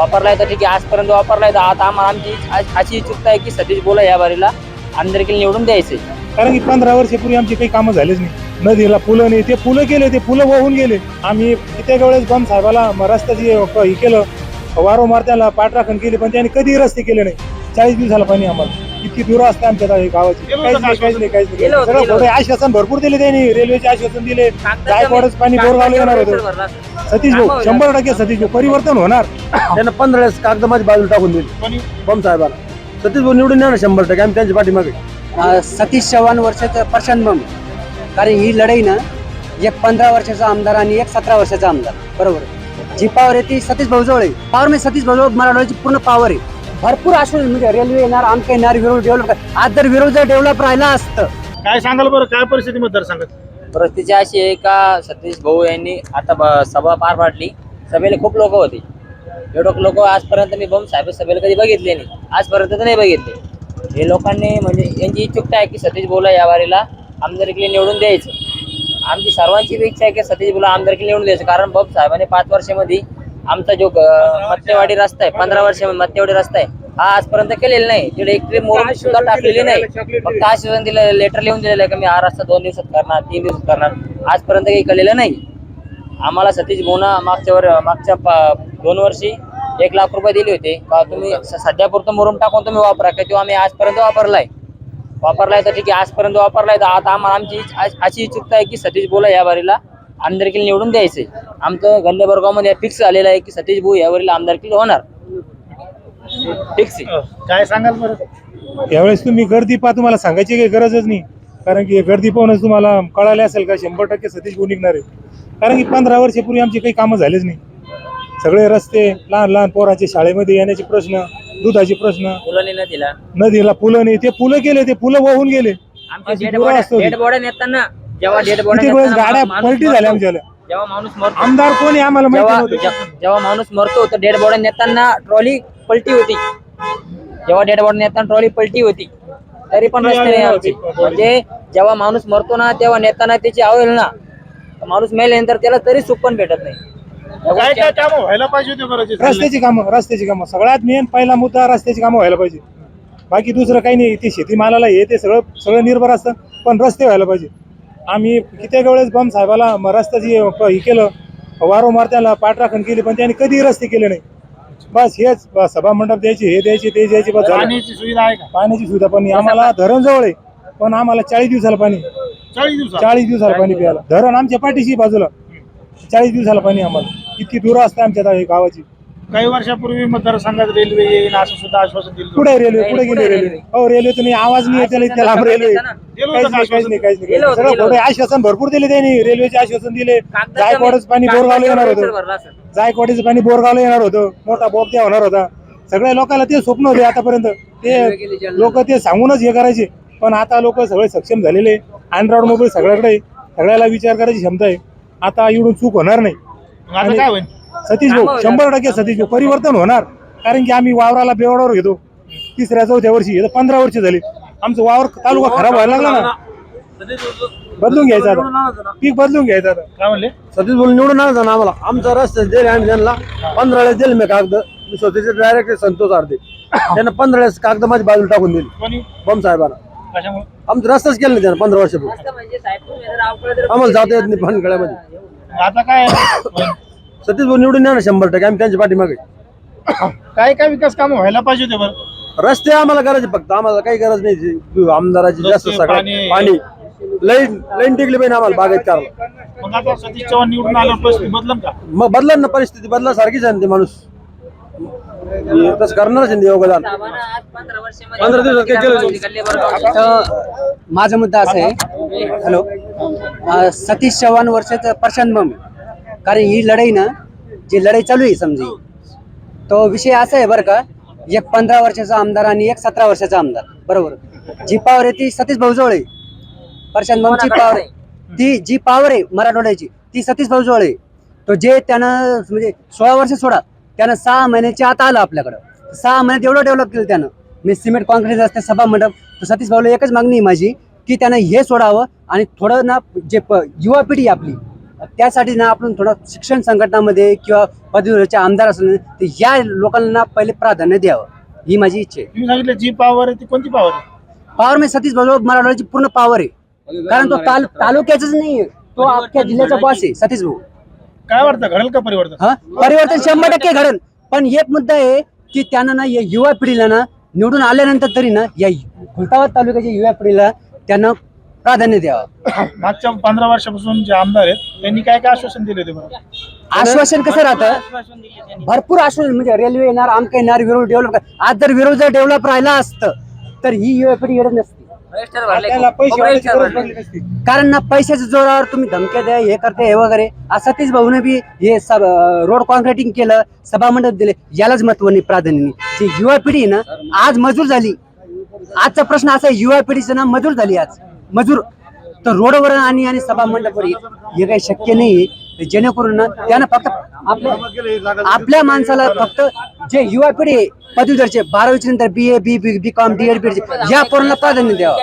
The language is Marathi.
वापरलाय तर ठीक आहे. आजपर्यंत वापरलाय तर आता आम्हाला आमची आज- अशी इच्छुकता आहे की सतीश बोला या बारीला. आमदारकीला निवडून द्यायचे. कारण की पंधरा वर्षापूर्वी आमची काही कामं झालीच नाही. नदीला पुलं नाही. ते पुलं केले ते पुलं वाहून गेले. आम्ही कित्येक वेळेस बम साहेबाला रस्त्याची हे केलं. वारंवार त्याला पाठराखण केली पण त्यांनी कधी रस्ते केले नाही. चाळीस दिवसाला पाणी आम्हाला. इतकी दूर असते आमच्या गावाची. काहीच नाही काहीच नाही काहीच नाही. होतं, सगळं खोटं आहे. आश्वासन भरपूर दिले त्यांनी रेल्वेचे आश्वासन दिले. जायकवाडच पाणी बोरगावला येणार होतं. सतीश भाऊ शंभर टक्के सतीश भाऊ परिवर्तन होणार. त्यांना पंधरा वेळेस कागद माझी बाजूला टाकून दिली. बम साहेबाला. सतीश भाऊ निवडून या ना शंभर टक्के आम्ही त्यांच्या पाठीमागे. अ, सतीश चव्हाण वर्षाचं प्रशांत बम. कारण ही लढाई ना एक पंधरा वर्षाचा आमदार आणि एक सतरा वर्षाचा आमदार. बरोबर. जी पावर आहे ती सतीश भाऊजवळ आहे. पावर म्हणजे सतीश भाऊजवळ मराठवाड्याची पूर्ण पावर आहे. भरपूर आश्वासन म्हणजे रेल्वे येणार आमका येणार विरोध डेव्हलप आज जर विरोध जर डेव्हलप राहिला असतं. काय सांगाल बरं? काय परिस्थिती मतदारसंघात? परिस्थिती अशी आहे का सतीश भाऊ यांनी आता ब- सभा पार पाडली. सभेला खूप लोक होते. एवढं लोक आजपर्यंत मी बम साहेब सभेला कधी बघितले नाही. आजपर्यंत तर नाही बघितले. हे लोकांनी म्हणजे यांची इच्छुकता आहे की सतीश बोला या वारीला आमदारकीला निवडून द्यायचं. आमची सर्वांची इच्छा आहे की सतीश बोला आमदारकीला निवडून द्यायचं. कारण बम साहेबांनी पाच वर्षामध्ये आमचा जो मत्तेवाडी रस्ता आहे पंधरा वर्षामध्ये मत्तेवाडी रस्ता आहे हा आजपर्यंत केलेला नाही. तिकडे एक ट्रिप मोरून सुद्धा टाकलेली नाही. फक्त आश्वासन दिलं लेटर लिहून दिलेलं आहे की मी हा रस्ता दोन दिवसात करणार तीन दिवसात करणार. आजपर्यंत काही केलेलं नाही. आम्हाला सतीश भाऊना मागच्या वर मागच्या दोन वर्षी एक लाख रुपये दिले होते. का तुम्ही सध्यापुरतं मुरुम टाकून तुम्ही वापरा का तो आम्ही आजपर्यंत वापरलाय. वापरलाय तर ठीक आहे आजपर्यंत वापरलाय तर आता आम्हाला आमची अश- अशी इच्छुकता आहे की सतीश बोला या बारीला. आमदारकीला निवडून द्यायचे. आमचं गल्ले मध्ये फिक्स झालेलं आहे की सतीश भाऊ या बारीला आमदारकीला होणार. फिक्स आहे. काय सांगाल बरं? यावेळेस तुम्ही गर्दी पहा तुम्हाला सांगायची काही गरजच नाही. कारण की गर्दी पाहूनच तुम्हाला कळाले असेल का शंभर टक्के सतीश भाऊ निघणार आहे. कारण की पंधरा वर्षापूर्वी आमची काही कामं झालेच नाही. सगळे रस्ते लहान लहान पोराचे शाळेमध्ये येण्याचे प्रश्न दुधाचे प्रश्न न दिला नदीला पुलं नाही ते पुलं केले ते पुलं वाहून गेले. असतो जेव्हा डेड बॉडी किती वेळेस गाड्या पलटी झाल्या आमच्याला? जेव्हा माणूस मरतो. आमदार कोणी आम्हाला माहिती जेव्हा नव्हतं. जे- जेव्हा माणूस मरतो तर डेड बॉडी नेताना ट्रॉली पलटी होती. जेव्हा डेड बॉडी नेताना ट्रॉली पलटी होती. तरी पण रस्ते नाही आमचे. म्हणजे जेव्हा माणूस मरतो ना तेव्हा नेताना त्याची अवहेल ना माणूस मेल्यानंतर त्याला तरी सुख पण भेटत नाही. व्हायला पाहिजे रस्त्याची कामं रस्त्याची कामं. सगळ्यात मेन पहिला मुद्दा रस्त्याची कामं व्हायला पाहिजे. बाकी दुसरं काही नाही ते शेतीमालाला हे ते सगळं सगळं निर्भर असतं. पण रस्ते व्हायला पाहिजे. आम्ही कित्येक वेळेस बम साहेबाला रस्त्याची हे केलं वारंवार त्याला पाठराखण केली पण त्यांनी कधी रस्ते केले नाही. बस हेच बस सभा मंडप द्यायचे हे द्यायचे ते द्यायचे बस. पाण्याची सुविधा आहे का? पाण्याची सुविधा पण आम्हाला धरण जवळ आहे पण आम्हाला चाळीस दिवसाला पाणी. चाळीस दिवसात चाळीस दिवसाला पाणी प्यायला. धरण आमच्या पाठीशी बाजूला. चाळीस दिवसाला पाणी आम्हाला. इतकी दूर असते आमच्या गावाची. काही वर्षापूर्वी मतदारसंघात रेल्वे येईल असं सुद्धा आश्वासन दिलं कुठे. रेल्वे कुठे गेली रेल्वे हो रेल्वे तर नाही आवाज नाही त्याला रेल्वे गेलं काहीच होतं नाही काहीच नाही काहीच नाही गेलं होतं, सगळं गेलं खोटं आहे. आश्वासन भरपूर दिले त्यांनी रेल्वेचे आश्वासन दिले. जायकवाडच पाणी बोरगावला येणार होतं. भरला असेल. जायकवाडीचं पाणी बोरगावला येणार होतं. मोठा बोगद्या होणार होता. सगळ्या लोकांना ते स्वप्न होते आतापर्यंत. ते लोक ते सांगूनच हे करायचे. पण आता लोक सगळे सक्षम झालेले अँड्रॉइड मोबाईल सगळ्याकडे आहे. सगळ्याला विचार करायची क्षमता आहे. आता इकडून चूक होणार नाही. मग आता काय होईल? सतीश भाऊ शंभर टक्के सतीश भाऊ परिवर्तन होणार. कारण की आम्ही वावराला बेवडावर घेतो. तिसऱ्या चौथ्या वर्षी पंधरा वर्ष झाली. आमचं वावर तालुका खराब व्हायला लागला ना. बदलून घ्यायचं आता. पीक बदलून घ्यायचं आता. काय म्हणले? सतीश भाऊ निवडून आणायचं ना आम्हाला. आमचा रस्ता दिले आम्ही त्यांना. पंधरा वेळेस दिले मी कागद. मी स्वतःचे डायरेक्ट संतोष आरते त्यांना पंधरा वेळेस कागद माझी बाजूला टाकून दिली कोणी? बम साहेबांना. कशामुळे? आमचा रस्ताच केला नाही त्यानं पंधरा वर्षापूर्वी. म्हणजे आम्हाला जाता येत नाही पानगळ्यामध्ये आता काय? सतीश भाऊ निवडून या ना शंभर टक्के. आम्ही त्यांच्या पाठीमागे. काय काय विकास काम व्हायला पाहिजे होते बरं? रस्ते आम्हाला करायचे फक्त. आम्हाला काही गरज नाही. जी- आमदाराची जास्त रस्ते, सगळं पाणी. पाणी. लाईन लाईन टिकली पाहिजे आम्हाला बागायत करायला. मग आता सतीश चव्हाण निवडून आल्यावर परिस्थिती बदलम का? मग बदला ना परिस्थिती. बदला सारखीच आहे ना ते माणूस. हे तसं करणारच आहे ना ते योगदान. पंधरा दिवसात काय केलं तर माझा मुद्दा असा आहे. हॅलो. अ, सतीश चव्हाण वर्षाचं प्रशांत बम कारण ही लढाई ना जी लढाई चालू आहे समजी तो विषय असा आहे बरं का एक पंधरा वर्षाचा आमदार आणि एक सतरा वर्षाचा आमदार बरोबर? जी पावर आहे ती सतीश भाऊजवळ आहे. प्रशांत बमची पावर ती जी पावर आहे मराठवाड्याची ती सतीश भाऊजवळ आहे. तो जे त्यानं म्हणजे सोळा वर्ष सोडा त्यानं सहा महिन्याच्या आत आलं आपल्याकडं. सहा महिन्यात एवढं डेव्हलप केलं त्यानं. मी सिमेंट कॉन्क्रीट असते सभा मंडप तर सतीश भाऊला एकच मागणी आहे माझी की त्यानं हे सोडावं आणि थोडं ना जे युवा पिढी आपली त्यासाठी ना आपण थोडं शिक्षण संघटनामध्ये किंवा पदवीचे आमदार असले तर या लोकांना पहिले प्राधान्य द्यावं. ही माझी इच्छा आहे. तुम्ही सांगितलं जी पॉवर आहे ती कोणती पॉवर आहे? पॉवर मध्ये सतीश भाऊ मराठवाड्याची पूर्ण पॉवर आहे. कारण तो ताल तालुक्याचाच नाहीये तो अख्ख्या जिल्ह्याचा बॉस आहे सतीश भाऊ. काय वाटतं घडेल का परिवर्तन? हा? परिवर्तन शंभर टक्के घडन पण एक मुद्दा आहे की त्यांना ना या युवा पिढीला ना निवडून आल्यानंतर तरी ना या खुलताबाद तालुक्याच्या युवा पिढीला त्यांना प्राधान्य द्यावं. मागच्या पंधरा वर्षापासून जे आमदार आहेत त्यांनी काय काय आश्वासन दिले होते बरं? आश्वासन कसं राहतं? भरपूर आश्वासन म्हणजे रेल्वे येणार आमक येणार विरोध डेव्हलप आज जर विरोध जर डेव्हलप राहिला असतं तर ही युवा पिढी येत नसती. रजिस्टर भरले त्याला पैसे खूप वाढायची रजिस्टर गरज भरले. पडली नसती. कारण ना पैशाच्या जोरावर तुम्ही धमक्या द्या हे करते हे वगैरे. आज सतीश भाऊने बी हे सब रोड कॉन्क्रिटिंग केलं सभा मंडप दिले यालाच महत्त्व नाही प्राधान्य नाही. जी युवा पिढी आहे ना आज मजूर झाली. आजचा प्रश्न असा आहे युवा पिढीचं ना मजूर झाली आज. मजूर तर रोडवर आणि आणि सभा मंडपवर हे- काही शक्य नाही जेणेकरून त्यानं फक्त आपल्या आपल्या माणसाला फक्त जे युवा पिढी पदवीधरचे बारावीच्या नंतर B A B B B com D Ed B या पोरांना प्राधान्य द्यावं.